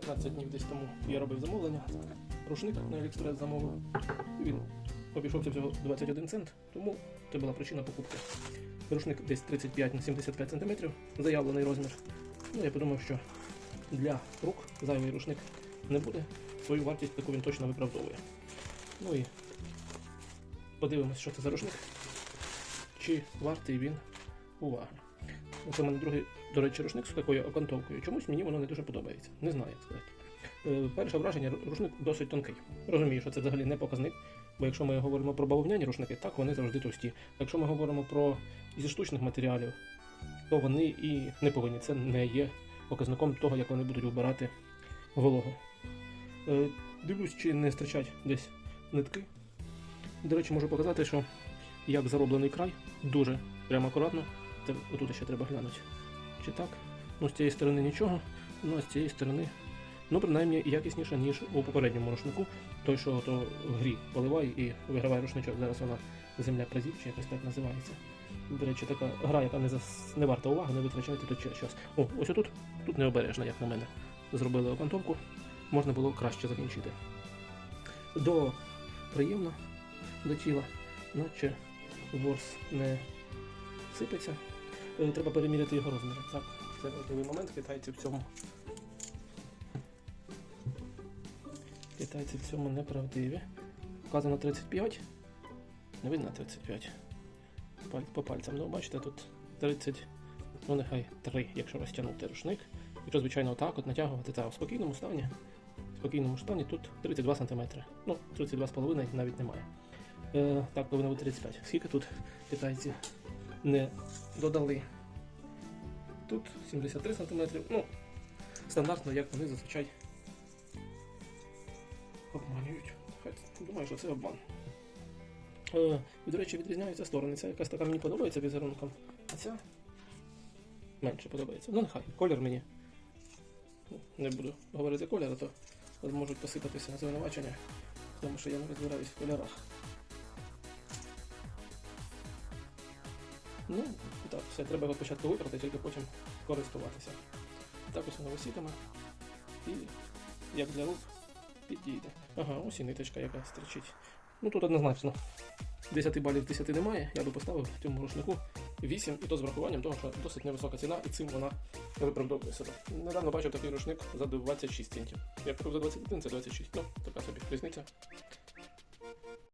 15 днів десь тому я робив замовлення. Рушник на Аліекспрес замовив. Він обійшовся всього 21 цент, тому це була причина покупки. Рушник десь 35 на 75 см, заявлений розмір. Ну, я подумав, що для рук зайвий рушник не буде. Свою вартість таку він точно виправдовує. Ну і подивимось, що це за рушник. Чи вартий він уваги. Це в мене другий, до речі, рушник з такою окантовкою. Чомусь мені воно не дуже подобається. Не знаю, як сказати. Е, Перше враження, рушник досить тонкий. Розумію, що це взагалі не показник, бо якщо ми говоримо про бавовняні рушники, так вони завжди товсті. Якщо ми говоримо про зі штучних матеріалів, то вони і не повинні. Це не є показником того, як вони будуть вбирати вологу. Е, Дивлюсь, чи не стирчать десь нитки. До речі, можу показати, що як зароблений край, дуже прямо акуратно. Отут ще треба глянути. Чи так? Ну, з цієї сторони нічого, ну а з цієї сторони, ну, принаймні, якісніше, ніж у попередньому рушнику. Той, що то в грі поливає і виграває рушничок. Зараз вона земля призів, чи якось так називається. До речі, така гра, яка не, зас... не варта уваги, не витрачайте тут час. О, ось отут, тут необережно, як на мене. Зробили окантовку, можна було краще закінчити. До приємно до тіла, наче ворс не сипеться. Е, Треба переміряти його розміри. Так, це важливий момент. Китайці в цьому. Китайці в цьому неправдиві. Вказано 35. Не видно 35. Паль- По пальцям. Ну, бачите, тут 30, ну нехай 3, якщо розтягнути рушник. Якщо, звичайно, отак от натягувати та в спокійному стані. В спокійному стані тут 32 см. Ну, 32,5 навіть немає. Е, так, повинно бути 35. Скільки тут китайці не додали? Тут 73 см. Ну, стандартно, як вони зазвичай обманюють. Хай думаю, що це обман. Е, і, до речі, відрізняються сторони. Ця якась така мені подобається візерунком, а ця менше подобається. Ну, нехай, колір мені. Ну, Не буду говорити колір, а то можуть посипатися звинувачення, тому що я не розбираюсь в кольорах. Ну, так, все, треба його спочатку випрати, тільки потім користуватися. Так ось воно висітиме. І як для рук підійде. Ага, ось і ниточка, яка стрічить. Ну тут однозначно 10 балів 10 немає, я би поставив цьому рушнику 8, і то з врахуванням того, що досить невисока ціна, і цим вона виправдовує себе. Недавно бачив такий рушник за 26 центів. Я купив за 21, це 26. Ну, така собі різниця.